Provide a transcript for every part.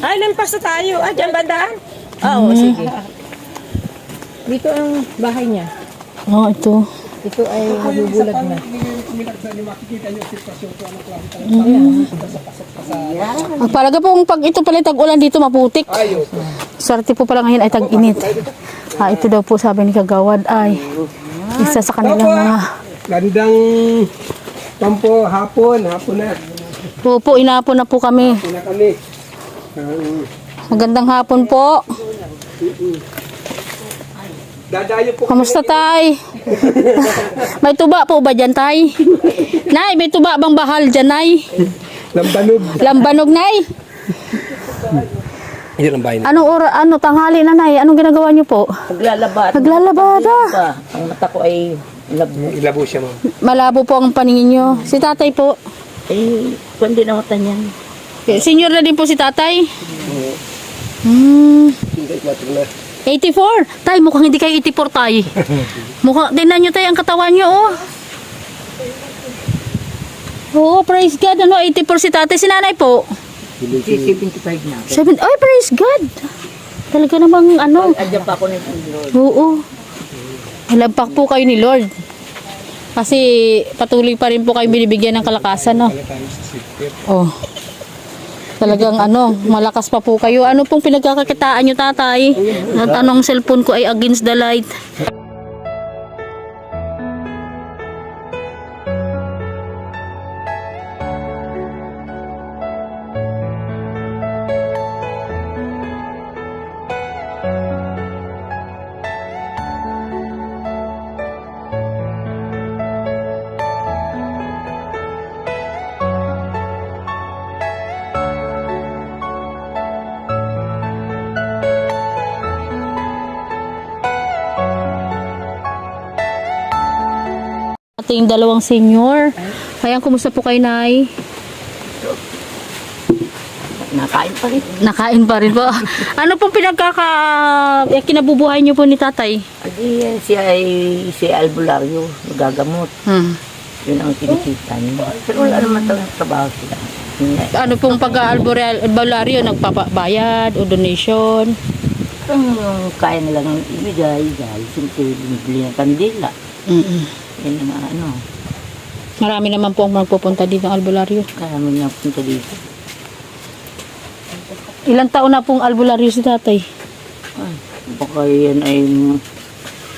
Ay, lampas na tayo. Ah, dyan bandaan? Ah, Oo, sige. Dito ang bahay niya. Oh, ito. Ito ay nabubulag na. Ang palaga po pag ito pala tag-ulan dito maputik. Swerte po pala ngayon ay tag-init. Ah, ito daw po sabi ni Kagawad ay isa sa kanilang mga Gandang tampo, hapon, hapon na. po po inapon na po kami. Hapon na kami. Ang Magandang hapon po. dadayo po Kamusta tay? may tuba po ba dyan tay? Nay, may tuba bang bahal dyan nay? lambanog. Lambanog nay? Hindi lang bahay Anong ora, ano, tanghali na nay? Anong ginagawa niyo po? Paglalaba. Naglalabada. Ang mata ko ay labo. Ilabo siya mo. Malabo po ang paningin niyo. Si tatay po. Eh, kundi na mata niyan. Eh, Senior na din po si tatay. Hmm. Hindi ko na. 84. Tay, mukhang hindi kayo 84 tay. Mukhang, tingnan nyo tay ang katawan nyo, oh. Oo, praise God. Ano, 84 si tatay. Si nanay po. 75 na. Seven, ay, praise God. Talaga namang, ano. Andiyan pa ako nito. Oo. Lampak po kayo ni Lord. Kasi patuloy pa rin po kayo binibigyan ng kalakasan, no? Oh. Talagang ano, malakas pa po kayo. Ano pong pinagkakakitaan nyo, tatay? At anong cellphone ko ay against the light? Ating dalawang senior. Kaya kumusta po kayo, Nay? Nakain pa rin. Nakain pa rin po. ano pong pinagkaka... eh, kinabubuhay niyo po ni tatay? Adi, yan siya ay si albularyo. Nagagamot. Hmm. Yun ang kinikita niya. Pero wala naman talagang trabaho sila. Ano pong pag-albularyo? Nagpapabayad o donation? Ang kaya nilang ibigay dahil siyempre bumibili ng kandila. mm Yan ang ano. Marami naman po ang magpupunta dito ng albularyo. Kaya mo na punta dito. Ilang taon na pong albularyo si tatay? Ay, baka yan ay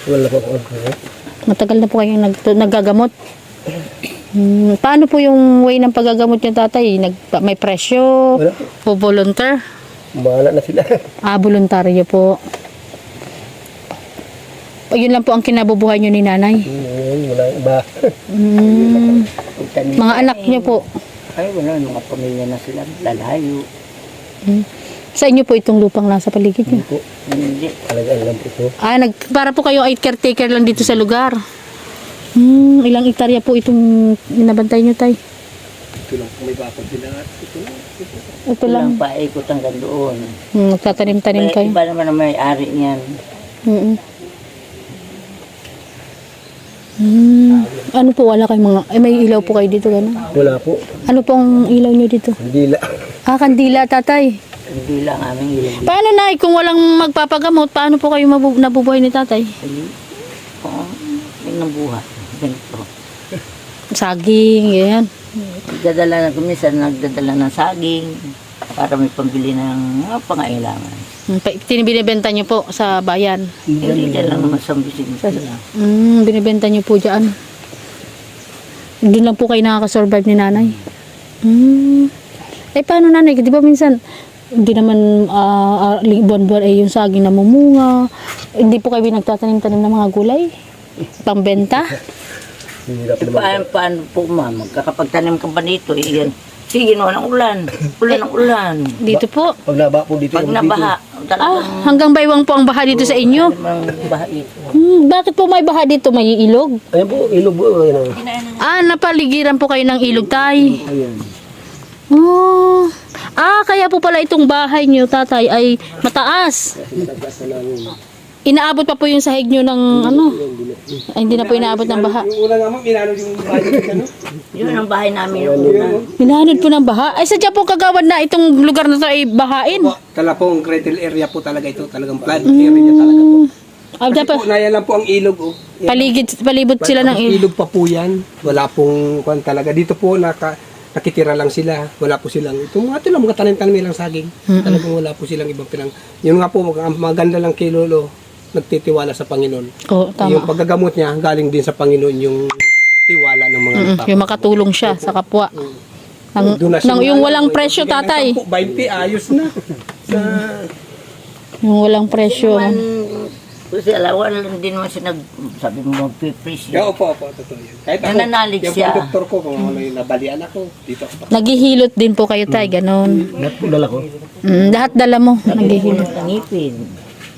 Wala pa ako. Matagal na po kayong nag naggagamot? Hmm, paano po yung way ng paggagamot niyo tatay? Nag, may presyo? Wala. O volunteer? Bahala na sila. Ah, voluntaryo po. O, yun lang po ang kinabubuhay niyo ni nanay. Ngayon, wala iba. Tanim. mga anak niyo po. Ay, wala. Mga pamilya na sila. Lalayo. Hmm. Sa inyo po itong lupang nasa paligid niyo. po. Hindi. Talaga alam po ito. Ah, nag, para po kayo ay caretaker lang dito sa lugar. Hmm, ilang hektarya po itong binabantay niyo tay? Ito lang kung may bakod sila. Ito lang. Ito Walang lang. paikot hanggang doon. Hmm, nagtatanim-tanim Kaya kayo. iba naman ang may-ari niyan. Mm Hmm. Ano po, wala kayong mga, eh, may ilaw po kayo dito, gano'n? Wala po. Ano pong ilaw niyo dito? Hindi la. Ah, kandila, tatay. Hindi lang aming ilog. Paano na, kung walang magpapagamot, paano po kayo mabu- nabubuhay ni tatay? Ay, Oo. Ang buhay. Ganito. Saging, ganyan. Nagdadala na kumisan, nagdadala ng saging para may pambili ng mga pangailangan. Hmm, Tinibinibenta niyo po sa bayan. Hindi dyan lang naman sa. Hmm, binibenta niyo po dyan. Doon lang po kayo nakakasurvive ni nanay. Hmm. Eh, paano nanay? Di ba minsan, hindi naman ah, ah, li- buwan-buwan eh yung saging namumunga. Hindi po kayo nagtatanim-tanim ng mga gulay? Pangbenta? Hirap E naman. paano, paano po ma'am, magkakapagtanim ka ba dito? Eh, yan. Sige no, ng ulan. Ulan ng ulan. Dito po. Pag naba po dito. Pag nabaha, Ah, hanggang baywang po ang baha dito sa inyo. baha ito. Hmm, bakit po may baha dito? May ilog? Dito. Ayan po, ilog po. Ayan. Ah, napaligiran po kayo ng ilog, tay. Ayan. Oh. Ah, kaya po pala itong bahay niyo, tatay, ay mataas. Inaabot pa po yung sahig nyo ng ano? Ay, hindi na po inaabot ng baha. Yung una nga mo, minano yung bahay ano? Yun ang bahay namin yung una. Minanod po ng baha. Ay, sadya po kagawad na itong lugar na to ay bahain. Po, tala po, ang cradle area po talaga ito. Talagang flood area talaga po. Ah, Kasi dapat po, nayan lang po ang ilog. Oh. Yan. paligid, palibot sila ng il. Ilog pa po yan. Wala pong kwan talaga. Dito po naka, nakitira lang sila. Wala po silang, itong mga ito lang, mga tanim-tanim lang saging. Talagang wala po silang ibang pinang. Yun nga po, mag- maganda lang kay Lolo, nagtitiwala sa Panginoon. Oo, Yung tama. paggagamot niya, galing din sa Panginoon yung tiwala ng mga Mm, tao. yung makatulong siya sa kapwa. Nang, Donasyon nang yung walang lang, presyo, tatay. 10, 20, ayos na. Sa, Yung walang presyo. Kasi alawan lang din naman siya nag, sabi mo magpipris yeah, yun. opo, opo, totoo yan. Kahit ako, Nananalig yung siya. doktor ko, kung ano yung nabalian ako, dito ako. Naghihilot din po kayo, tay. Ganon. Lahat po dala ko. Mm, lahat dala mo. Naghihilot. Ang ngipin.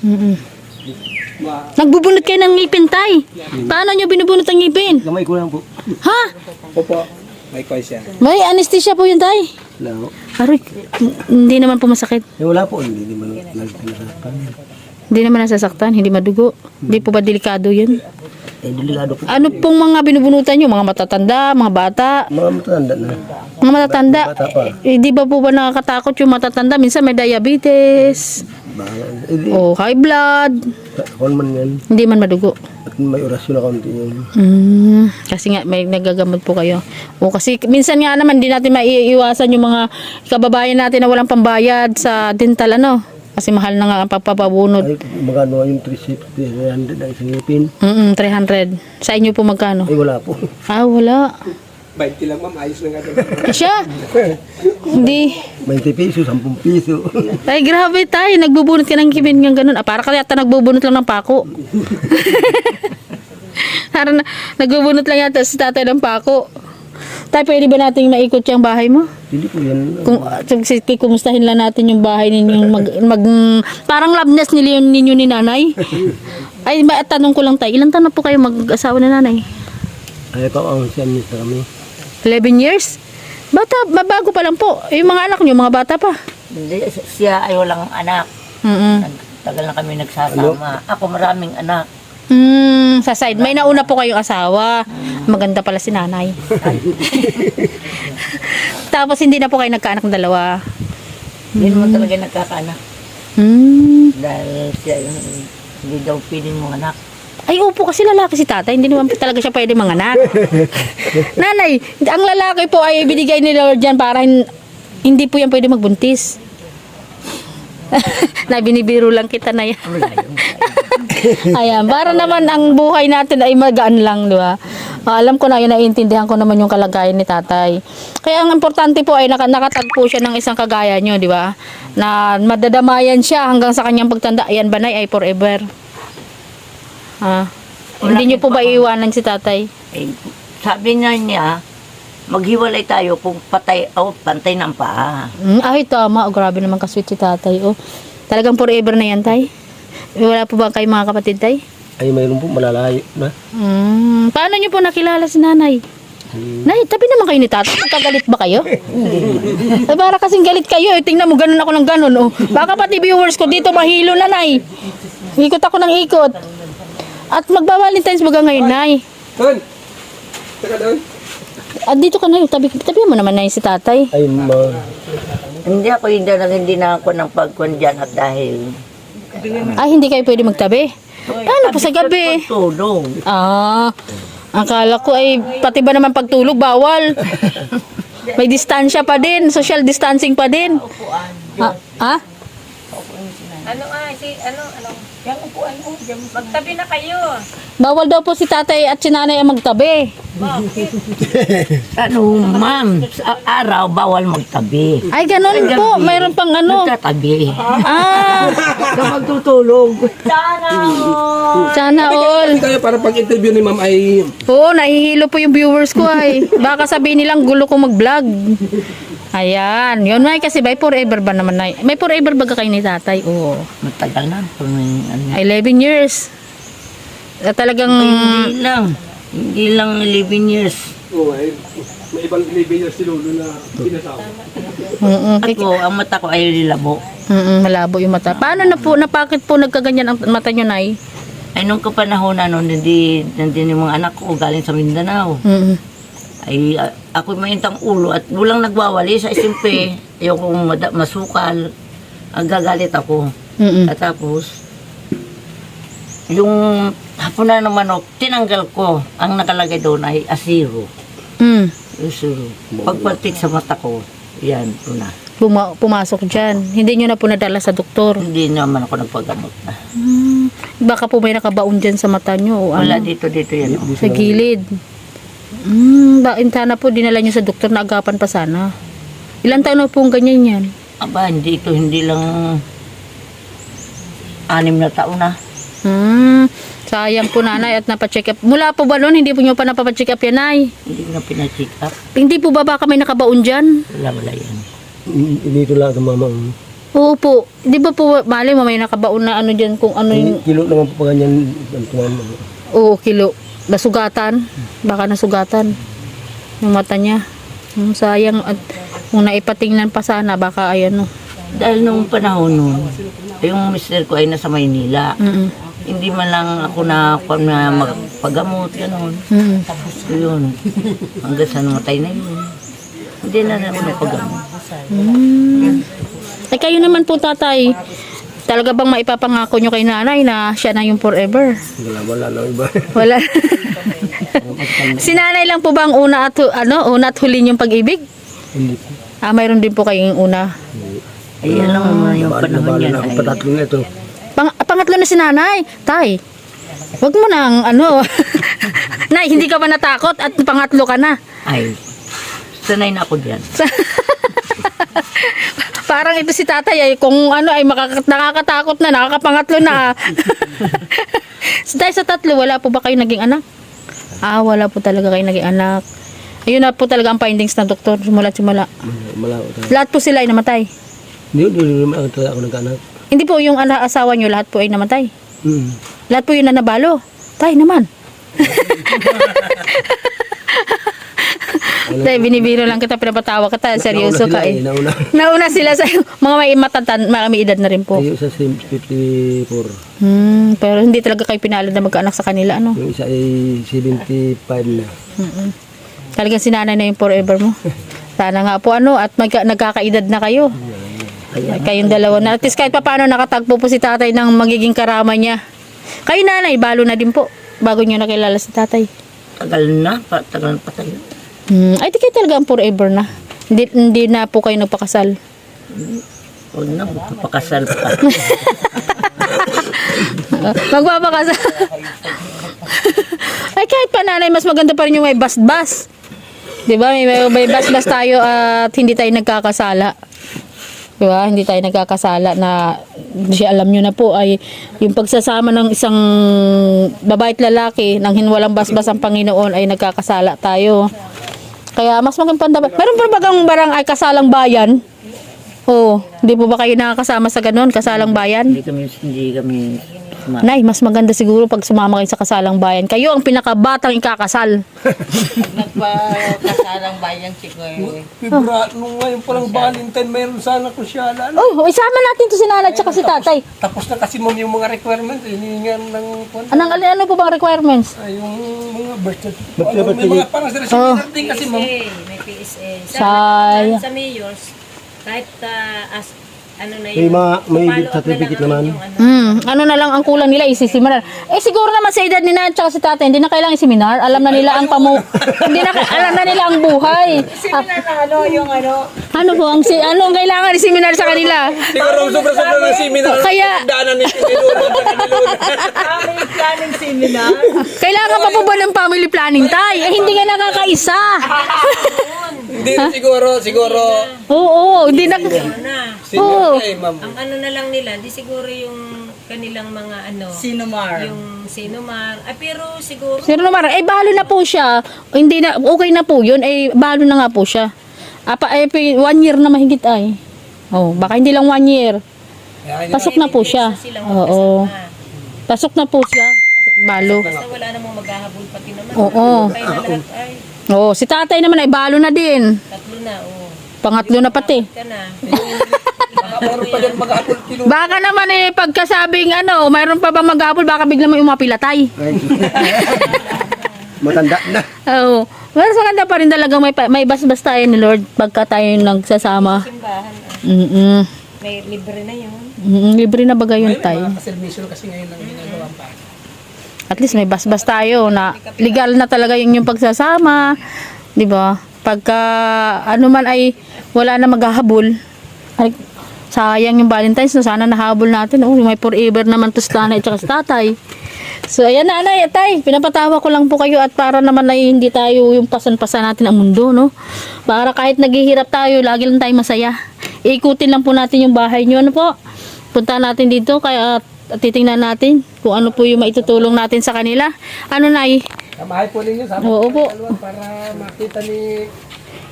Mm-mm. Nagbubunot kayo ng ngipin, tay. Paano nyo binubunot ang ngipin? gamay ko lang po. Ha? Opo, may siya. May anesthesia po yun, tay. Wala po. Aroy, hindi naman po masakit. Eh, wala po, hindi naman nagtanakan. Hindi naman nasasaktan, hindi madugo. Hindi po ba delikado yun? Eh, delikado po. Ano pong mga binubunutan nyo? Mga matatanda, mga bata? Mga matanda na. Mga matatanda? Bata pa. Eh, di ba po ba nakakatakot yung matatanda? Minsan may diabetes, Bahala. Eh, di, o high blood, kung man yan. hindi man madugo. At may orasyon na kaunti yun. Mm, kasi nga may nagagamot po kayo. O kasi minsan nga naman hindi natin maiiwasan yung mga kababayan natin na walang pambayad sa dental ano. Kasi mahal na nga ang pagpapabunod. Ay, magano yung 360, 300 na isang ngipin. Mm 300. Sa inyo po magkano? Ay, wala po. Ah, wala. 20 lang ma'am, ayos na nga doon. Siya? Hindi. 20 piso, 10 piso. Ay, grabe tayo. Nagbubunot ka ng kibin ng ganun. Ah, para ka yata nagbubunot lang ng pako. Para na, nagbubunot lang yata si tatay ng pako. Tay, pwede ba nating maikot yung bahay mo? Hindi po yan. Kung uh, kumustahin lang natin yung bahay ninyong mag, mag parang love nest nila yun ninyo ni nanay. Ay, ba, tanong ko lang tayo, ilang taon na po kayo mag-asawa ni nanay? Ay, ito ang siya minista kami. 11 years? Bata, babago pa lang po. Yung mga anak nyo, mga bata pa. Hindi, siya ay walang anak. Mm Tagal na kami nagsasama. Ako maraming anak. Hmm, sa side. May nauna po kayong asawa. Maganda pala si nanay. Tapos hindi na po kayo nagkaanak ng dalawa. Hindi naman talaga nagkakaanak. Hmm. Dahil siya yung hindi daw piling mga anak. Ay, opo, kasi lalaki si tatay. Hindi naman talaga siya pwede manganak. Nanay, ang lalaki po ay binigay ni Lord yan para hin- hindi po yan pwede magbuntis. na binibiro lang kita na yan. Ayan, para naman ang buhay natin ay magaan lang, di ba? Ah, alam ko na yun, naiintindihan ko naman yung kalagayan ni tatay. Kaya ang importante po ay naka, nakatagpo siya ng isang kagaya nyo, di ba? Na madadamayan siya hanggang sa kanyang pagtanda. Ayan, banay ay forever. Ah, hindi niyo po ba iiwanan si tatay? Eh, sabi niya niya, maghiwalay tayo kung patay o pantay ng paa. Mm, ay, tama. Oh, grabe naman kasweet si tatay. Oh. Talagang forever na yan, tay? Wala po ba kayo mga kapatid, tay? Ay, mayroon po malalayo na. Mm, paano niyo po nakilala si nanay? Nay, tabi naman kayo ni tatay. Nagkagalit ba kayo? Ay, para kasing galit kayo. Eh. Tingnan mo, ganun ako ng ganun. Oh. Baka pati viewers ko dito mahilo na, nay. Ikot ako ng ikot. At magba-valentines baga ngayon, nay. Doon! Teka doon. At dito ka na, tabi, tabi mo naman, nay, si tatay. Ay, ma... Hindi ako hindi na hindi na ako ng pagkon dyan at dahil Ay, hindi kayo pwede magtabi. Paano po sa gabi? tulong. Ah, akala ko ay pati ba naman pagtulog bawal. May distansya pa din, social distancing pa din. Ah, ah? Ano ah, si, ano, ano? Yung upuan mo, magtabi na kayo. Bawal daw po si tatay at si nanay ang magtabi. Ano, ma'am, sa araw bawal magtabi. Ay, ganun po. Mayroon pang ano. Magtatabi. Ah, Ka magtutulog. sana all. Kayo para pag-interview ni ma'am ay... Oo, nahihilo po yung viewers ko ay. Baka sabihin nilang gulo ko mag-vlog. Ayan. Yun may kasi by forever ba naman na? May forever ba kayo ni tatay? Oo. Matagal na. Kung ano, Ay, 11 years. Ah, talagang... hindi lang. Hindi lang 11 years. Oh, ay, May ibang level si Lolo na pinasawa. Mm-mm. Ako, ang mata ko ay lilabo. Mm-mm, malabo yung mata. Paano na po, napakit po nagkaganyan ang mata nyo, Nay? Ay, nung kapanahon na noon, hindi, nandun yung mga anak ko galing sa Mindanao. Mm-mm. Ay, ako maintang ulo at walang nagwawali sa isimpe. Ayoko masukal. Ang gagalit ako. Mm-mm. At tapos, yung hapunan ng manok, tinanggal ko. Ang nakalagay doon ay asiro. Mm. Asiro. Pagpatik sa mata ko, yan po na. Puma- pumasok dyan. Hindi nyo na po nadala sa doktor. Hindi naman ako nagpagamot na. Hmm. Baka po may nakabaon dyan sa mata nyo o Wala ano, dito, dito yan. oh. sa gilid. Hmm, ba, sana po dinala nyo sa doktor na agapan pa sana. Ilan taon na po ang ganyan yan? Aba, hindi ito, hindi lang anim na taon na. Hmm, sayang po nanay at napacheck up. Mula po ba noon, hindi po nyo pa napapacheck up yan ay? Hindi ko na pinacheck up. Hindi po ba baka may nakabaon dyan? Wala, wala yan. Dito lang ito mama. Oo po. Di ba po, mali mo may nakabaon na ano dyan kung ano yung, Kilo naman po pa ganyan. Oo, kilo. Nasugatan. Baka nasugatan. Yung mata niya. Hmm, sayang at kung naipatingnan pa sana, baka ayan o. Dahil nung panahon nun, yung mister ko ay nasa Maynila. Mm-mm. Hindi man lang ako na, na magpagamot, gano'n. Mm-mm. So yun, hanggang sa namatay na yun. Hindi na rin ako napagamot. Hmm. Eh kayo naman po tatay, talaga bang maipapangako nyo kay nanay na siya na yung forever? Wala, wala lang iba. Wala. si nanay lang po ba ang una at, ano, una at huli yung pag-ibig? Hindi po. Ah, mayroon din po kayong una. Ay, alam mo naman yung na panahon bali yan na ako patatlo na ito. Pang, pangatlo na si nanay. Tay, wag mo nang ano. nay, hindi ka ba natakot at pangatlo ka na? ay, sanay na ako dyan. Parang ito si tatay ay kung ano ay makaka- nakakatakot na, nakakapangatlo na. dahil sa tatlo, wala po ba kayo naging anak? Ah, wala po talaga kayo naging anak. Ayun na po talaga ang findings ng doktor, simula simula. Malaw. Lahat po sila ay namatay. Hindi, hindi naman ako ako nagkaanak. Hindi po yung ana- asawa nyo, lahat po ay namatay. Hmm. Lahat po yun na nabalo. Tay naman. Tay, binibiro lang kita, pinapatawa kita. Seryoso ka eh. Nauna. Nauna sila sa mga may matatan, mga may edad na rin po. Isa si 54. Hmm, pero hindi talaga kayo pinalad na magkaanak sa kanila, ano? Yung isa ay 75 na. Mm-mm. Talagang sinanay na yung forever mo. Sana nga po ano, at magka, nagkakaedad na kayo. Kayong dalawa na. At least kahit pa paano nakatagpo po si tatay ng magiging karama niya. Kayo nanay, balo na din po. Bago niyo nakilala si tatay. Tagal na, pa, tagal na pa tayo. Hmm, ay, di kayo talaga ang forever na. Hindi, hindi na po kayo nagpakasal. Huwag na, magpapakasal pa. Magpapakasal. ay, kahit pa nanay, mas maganda pa rin yung may bas-bas. Di ba? May, may, may bas-bas tayo at hindi tayo nagkakasala. Di ba? Hindi tayo nagkakasala na siya alam nyo na po ay yung pagsasama ng isang babae at lalaki nang hinwalang basbas ang Panginoon ay nagkakasala tayo. Kaya mas maging panda. Meron pa ba gang barang ay kasalang bayan? Oo. Hindi po ba kayo nakakasama sa ganun? Kasalang bayan? hindi kami, hindi kami, Nay, mas maganda siguro pag sumama kayo sa kasalang bayan. Kayo ang pinakabatang ikakasal. Nagpakasalang bayan si Kuya. Fibra, nung ngayon palang Valentine, mayroon sana ko siya. Ano? Oh, isama natin to si nanay at saka si tatay. Tapos na kasi ma'am yung mga requirements, hinihingan ng. Anong, ano, ano po bang requirements? Ay, yung mga birth certificate. Ano, may mga parang sa Oh. din kasi ma'am. PSA, may PSA. Sa, Say- sa mayors, kahit ah, as, ano na May yun, mga- may na certificate naman. yung ano. Hmm, ano na lang ang kulang nila, isisiminar. Eh siguro naman sa edad ni nanay at saka si tatay, hindi na kailangan iseminar. Alam na nila ang pamu... hindi na, alam na nila ang buhay. Ah, na ano, yung ano, ano po, ang, si, ano ang kailangan iseminar sa kanila? Siguro sobra-sobra ng seminar. Kaya, Daanan ni sa kanilulod. family planning seminar. kailangan pa po ba ng family planning, tay? Eh, hindi nga nakakaisa. Hindi na siguro, siguro. Oo, hindi na... Na. Oo. Ay, ma'am. Ang ano na lang nila, di siguro yung kanilang mga ano, Sinumar. yung sinumar. Ah, pero siguro, Sino naman, eh balo na po siya. Hindi na, okay na po yun. Eh, balo na nga po siya. Apa, eh, pi- one year na mahigit ay. Oh, baka hindi lang one year. Pasok na po siya. silang Oo. magkasama. Pasok na po siya. Balo. Basta wala namang maghahabol pati naman. Oo. Tayo na lahat ay. Oh, si tatay naman ay balo na din. Tatlo na, oh. Pangatlo na pati. Ka na. Baka meron pa dyan mag-apple kilo. Baka naman eh, pagkasabing ano, mayroon pa bang mag-apple, baka bigla may umapilatay. Matanda na. Oo. Mas maganda pa rin talaga may, pa- may basbas tayo ni Lord pagka tayo nagsasama. Simbahan, ah. Mm-mm. May libre na yun. Mm, libre na bagay yun tayo. Mga kaservisyo kasi ngayon lang ginagawa pa. At least may basbas tayo na legal na talaga yung yung pagsasama. 'Di ba? Pagka ano man ay wala na maghahabol. Ay, sayang yung Valentine's no sana nahabol natin. Oh, may forever naman to sa nanay at sa tatay. So ayan na nanay, tay, pinapatawa ko lang po kayo at para naman ay hindi tayo yung pasan-pasan natin ang mundo, no? Para kahit naghihirap tayo, lagi lang tayo masaya. Ikutin lang po natin yung bahay niyo, ano po? Punta natin dito kaya titingnan natin kung ano po yung maitutulong natin sa kanila. Ano na Samahay po ninyo sa Oo po. para makita ni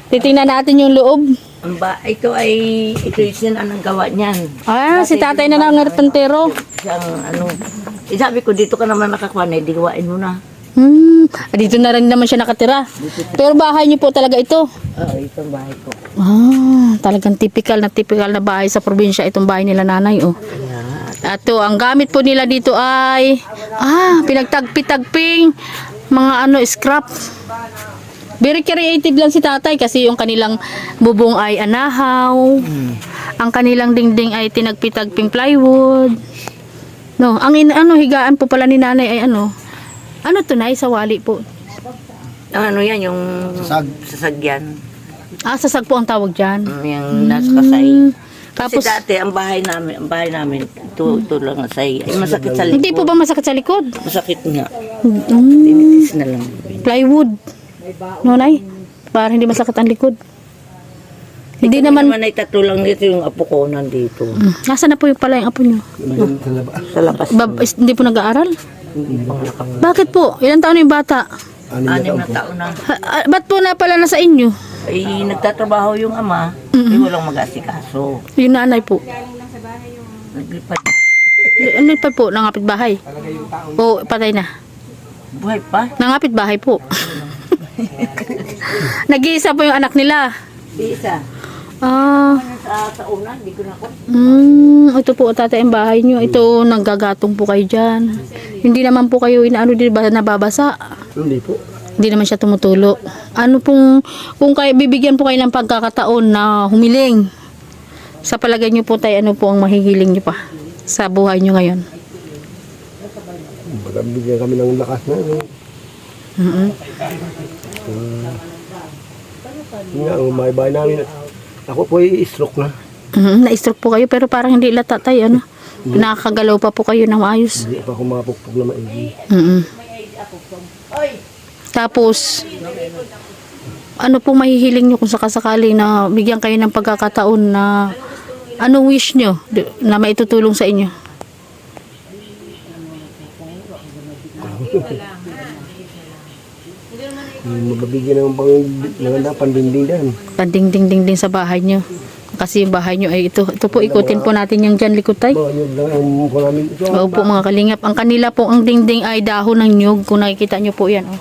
Titingnan natin yung loob. Ang ba, ito ay, ito yung anong gawa niyan. Ah, si tatay na lang ngarpentero. Siyang ano, eh, sabi ko, dito ka naman nakakuha na, di gawain mo na. Hmm, ah, dito na rin naman siya nakatira. Pero bahay niyo po talaga ito. Oo, ito ang bahay ko. Ah, talagang typical na typical na bahay sa probinsya itong bahay nila nanay, oh. At to, ang gamit po nila dito ay ah, pinagtagpi-tagping mga ano scrap. Very creative lang si tatay kasi yung kanilang bubong ay anahaw. Ang kanilang dingding ay tinagpi-tagping plywood. No, ang in, ano higaan po pala ni nanay ay ano? Ano to nay sa wali po? Ang ano yan, yung sasagyan. Ah, sasag po ang tawag diyan. Mm, Yung nasa kasay. Hmm. Tapos, Kasi dati, ang bahay namin, ang bahay namin, ito, ito lang say, ay masakit sa likod. hindi po ba masakit sa likod? Masakit nga. Mm, Tinitis na lang. plywood. No, nay? Para hindi masakit ang likod. Hindi Naman naman, ay tatlo lang dito yung apo ko nandito. Mm, nasa na po yung pala yung apo nyo? Sa labas. Bab, is- hindi po nag-aaral? Bakit po? Ilan taon na yung bata? Anim na taon na. Ha, ah, ba't po na pala nasa inyo? Ay, nagtatrabaho yung ama, ay walang mag-asikaso. Yung nanay po. Naglipad. Ano pa po? Nangapit bahay? O, patay na. Buhay pa. Nangapit bahay po. Nag-iisa po yung anak nila. Isa. Ah, Sa, sa una, hindi ko na ako. mm, ito po tatay ang bahay nyo. Ito, nanggagatong po kayo dyan. Hindi naman po kayo inaano, di ba, nababasa? Hindi po. Hindi naman siya tumutulo. Ano pong, kung kayo, bibigyan po kayo ng pagkakataon na humiling, sa palagay niyo po tayo, ano po ang mahihiling niyo pa sa buhay niyo ngayon? Baka bigyan kami ng lakas na. No? mm Yun nga, ang namin. Ako po ay stroke na. Na-stroke po kayo, pero parang hindi lata tayo, ano? Nakakagalaw pa po kayo ng maayos. Hindi pa ako mapukpok na maigi. mm Tapos, ano po mahihiling niyo kung sakasakali na bigyan kayo ng pagkakataon na ano wish niyo di- na maitutulong sa inyo? Mababigyan ng pang maganda pandinding din. panding-ding-ding din sa bahay nyo. Kasi yung bahay nyo ay ito. Ito po, ikutin po natin yung dyan likod tay. Mga yun lang ang mukha namin. Ito, Oo po mga kalingap. Ang kanila po, ang dingding ay dahon ng nyug. Kung nakikita nyo po yan. Oh.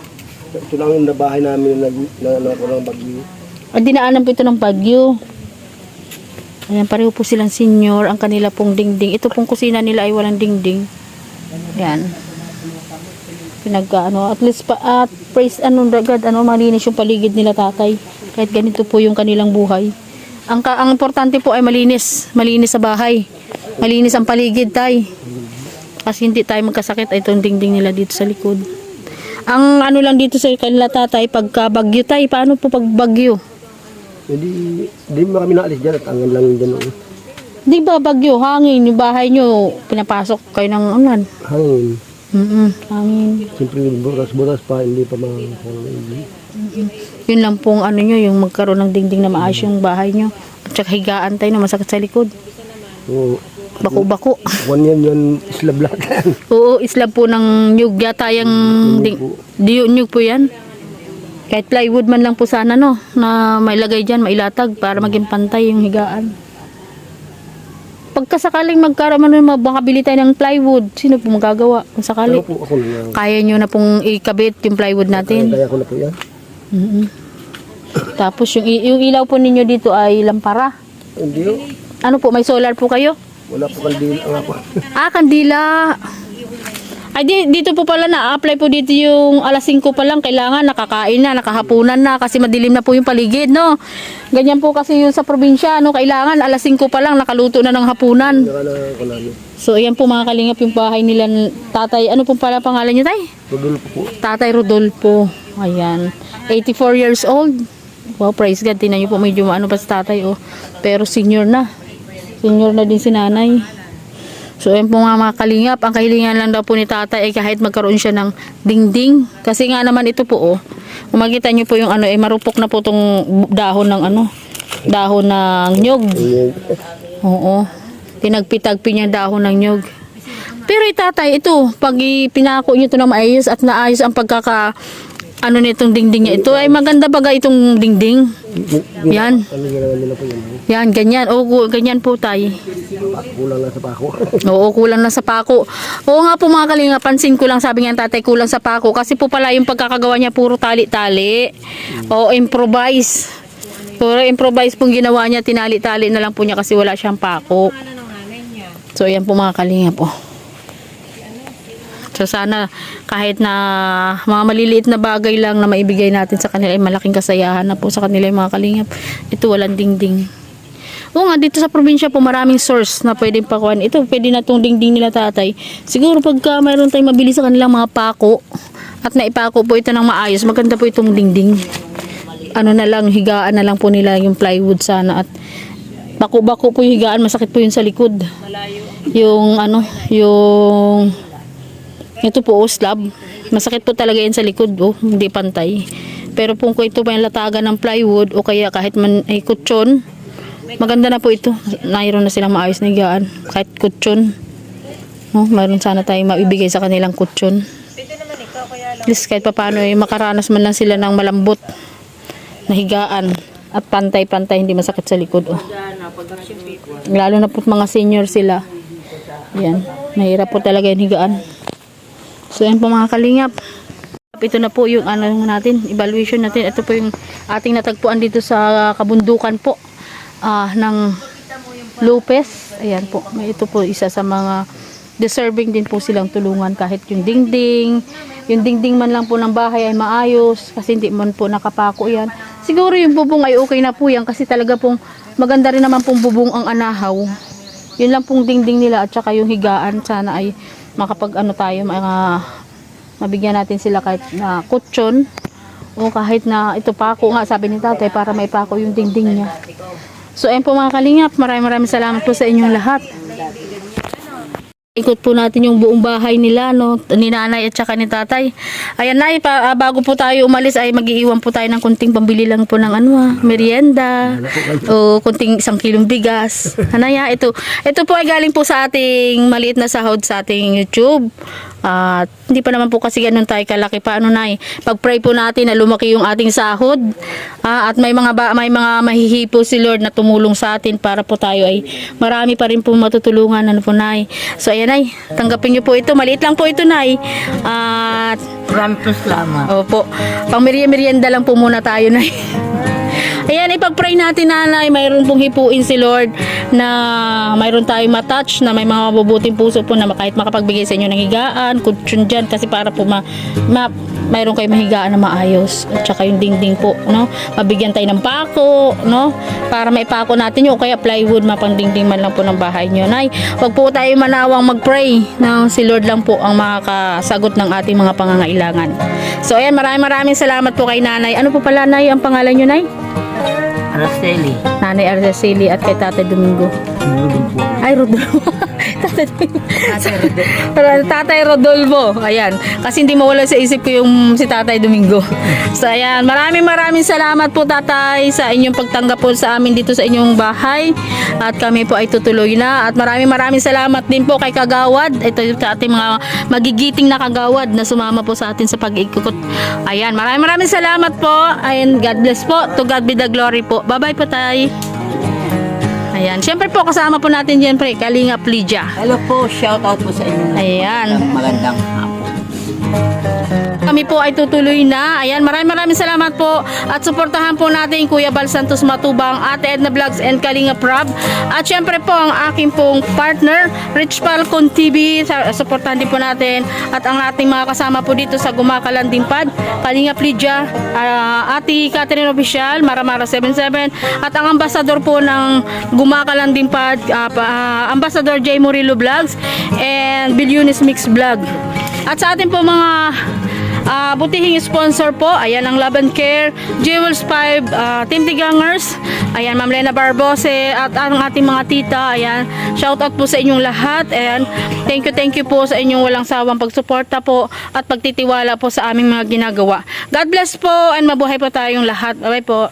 ito lang yung bahay namin na na, na, na, na bagyo. At dinaanan po ito ng bagyo. Ayan, pareho po silang senior. Ang kanila pong dingding. Ito pong kusina nila ay walang dingding. Yan. Pinag, ano, at least pa, at praise, ano, God, ano, malinis yung paligid nila tatay. Kahit ganito po yung kanilang buhay. Ang, ka, ang importante po ay malinis. Malinis sa bahay. Malinis ang paligid, tay. Kasi hindi tayo magkasakit. Ay, itong dingding nila dito sa likod. Ang ano lang dito sa kanila tatay, pagka bagyo tay, paano po pag bagyo? Hindi, hindi mo kami naalis dyan at hanggang lang dyan. oh. Di ba bagyo, hangin, yung bahay nyo, pinapasok kayo ng ulan. Hangin. Mm hangin. Siyempre buras-buras pa, hindi pa mga Yun lang pong ano nyo, yung magkaroon ng dingding na maayos yung bahay nyo. At saka higaan tayo na masakit sa likod. Oo. Bako-bako. One yan yan, slab lahat yan. Oo, isla po ng nyug yata yung ding, di, nyug po yan. Kahit plywood man lang po sana no, na may lagay dyan, mailatag para maging pantay yung higaan. Pagkasakaling magkaroon man ng makabili tayo ng plywood, sino po magagawa kung sakali? Ako po, ako na yan. Kaya nyo na pong ikabit yung plywood natin. Kaya ko na po yan. Mm-mm. Tapos yung, yung ilaw po ninyo dito ay lampara. Hindi. Ano po, may solar po kayo? Wala po kandila nga po. Ah, kandila. Ay, di, dito po pala na-apply po dito yung alas 5 pa lang. Kailangan nakakain na, nakahapunan na kasi madilim na po yung paligid, no? Ganyan po kasi yung sa probinsya, no? Kailangan alas 5 pa lang nakaluto na ng hapunan. Wala na wala na. So, ayan po mga kalingap yung bahay nila tatay. Ano po pala pangalan niyo, tay? Rodolfo po. Tatay Rodolfo. Ayan. 84 years old. Wow, praise God. Tingnan niyo po medyo ano pa sa tatay, oh. Pero senior na. Senior na din si nanay. So, ayun po nga mga kalingap. Ang kahilingan lang daw po ni tatay ay kahit magkaroon siya ng dingding. Kasi nga naman ito po, oh. Kung makita niyo po yung ano, eh, marupok na po tong dahon ng ano, dahon ng nyog. Oo. Tinagpi-tagpi niya dahon ng nyog. Pero itatay, ito, pag pinako niyo ito na maayos at naayos ang pagkaka ano nitong dingding niya. Ito ay maganda baga itong dingding. Yan. Yan, ganyan. O, ganyan po tay. Kulang lang sa pako. Oo, kulang na sa pako. Oo nga po mga kalinga, pansin ko lang sabi ng tatay kulang sa pako. Kasi po pala yung pagkakagawa niya puro tali-tali. O improvise. Puro improvise pong ginawa niya, tinali-tali na lang po niya kasi wala siyang pako. So, ayan po mga kalinga po. So sana kahit na mga maliliit na bagay lang na maibigay natin sa kanila ay malaking kasayahan na po sa kanila yung mga kalingap. Ito walang dingding. Oo nga, dito sa probinsya po maraming source na pwedeng pakuan. Ito, pwede na itong dingding nila tatay. Siguro pagka mayroon tayong mabili sa kanilang mga pako at naipako po ito ng maayos, maganda po itong dingding. Ano na lang, higaan na lang po nila yung plywood sana at bako-bako po yung higaan, masakit po yun sa likod. Yung ano, yung ito po, oh, slab. Masakit po talaga yan sa likod, oh. Hindi pantay. Pero kung ito pa yung latagan ng plywood o kaya kahit man ay kutsyon, maganda na po ito. Mayroon na silang maayos na higaan. Kahit kutsyon. No, mayroon sana tayo maibigay sa kanilang kutsyon. At least kahit paano ay makaranas man lang sila ng malambot na higaan at pantay-pantay hindi masakit sa likod. Oh. Lalo na po mga senior sila. Yan. Mahirap po talaga yung higaan. So, yan po mga kalingap. Ito na po yung ano natin, evaluation natin. Ito po yung ating natagpuan dito sa kabundukan po ah, ng Lopez. Ayan po. Ito po isa sa mga deserving din po silang tulungan kahit yung dingding, yung dingding man lang po ng bahay ay maayos kasi hindi man po nakapako yan. Siguro yung bubong ay okay na po yan kasi talaga pong maganda rin naman pong bubong ang anahaw. Yun lang pong dingding nila at saka yung higaan sana ay makapag ano tayo mga mabigyan natin sila kahit na kutsyon o kahit na ito pako nga sabi ni tatay para may pako yung dingding niya. So ayun po mga kalingap, maraming maraming salamat po sa inyong lahat. Ikot po natin yung buong bahay nila, no, ni nanay at saka ni tatay. Ayan nay, pa, ah, bago po tayo umalis ay mag-iiwan po tayo ng kunting pambili lang po ng ano ah, merienda o kunting isang kilong bigas. Hanaya, ito. Ito po ay galing po sa ating maliit na sahod sa ating YouTube. At hindi pa naman po kasi ganun tayo kalaki pa ano nay. Pag-pray po natin na lumaki yung ating sahod. Ah, at may mga ba, may mga mahihipo si Lord na tumulong sa atin para po tayo ay marami pa rin po matutulungan ano po nay. So ayan nay, tanggapin niyo po ito. Maliit lang po ito nay. At Maraming po salamat. Opo. Pang merienda lang po muna tayo na. Ayan, ipag-pray natin nanay, mayroon pong hipuin si Lord na mayroon tayong matouch na may mga mabubuting puso po na kahit makapagbigay sa inyo ng higaan, kutsyon dyan kasi para po ma, ma mayroon kayo mahigaan na maayos at saka yung dingding po, no? Mabigyan tayo ng pako, no? Para may pako natin yun o kaya plywood mapangdingding man lang po ng bahay nyo. Nay, wag po tayo manawang mag-pray na si Lord lang po ang makakasagot ng ating mga pangangailangan. So ayan, maraming maraming salamat po kay nanay. Ano po pala nay ang pangalan nyo nay? Araceli. Nanay Araceli at kay Tatay Domingo. Ay, Rodolfo. Tatay Domingo. Tatay Rodolfo. Ayan. Kasi hindi mawala sa isip ko yung si Tatay Domingo. So, ayan. Maraming maraming salamat po, Tatay, sa inyong pagtanggap po sa amin dito sa inyong bahay. At kami po ay tutuloy na. At maraming maraming salamat din po kay Kagawad. Ito yung sa ating mga magigiting na Kagawad na sumama po sa atin sa pag-ikot. Ayan. Maraming maraming salamat po. And God bless po. To God be the glory po. Bye-bye po, Tay. Ayan. Siyempre po, kasama po natin dyan, pre, Kalingap Lydia. Hello po, shout out po sa inyo. Ayan. Magandang hapon. Kami po ay tutuloy na. Ayan, maraming maraming salamat po. At suportahan po natin Kuya Bal Santos Matubang, Ate Edna Vlogs and Kalinga Prab. At syempre po ang aking pong partner, Rich Falcon TV. Suportahan din po natin. At ang ating mga kasama po dito sa Gumakalan Pad, Kalinga Plidya, ah, Ate Catherine Official, Maramara 77. At ang ambasador po ng Gumakalan Pad, ah, pa- ah, Ambassador J. Murillo Vlogs and Billionis Mix Vlog. At sa ating po mga ah, butihing sponsor po, ayan ang Laban Care, Jewels 5, ah, Team Tigangers, ayan Ma'am Lena Barbose at ang ating mga tita, ayan, shout out po sa inyong lahat and thank you, thank you po sa inyong walang sawang pagsuporta po at pagtitiwala po sa aming mga ginagawa. God bless po and mabuhay po tayong lahat. Bye po.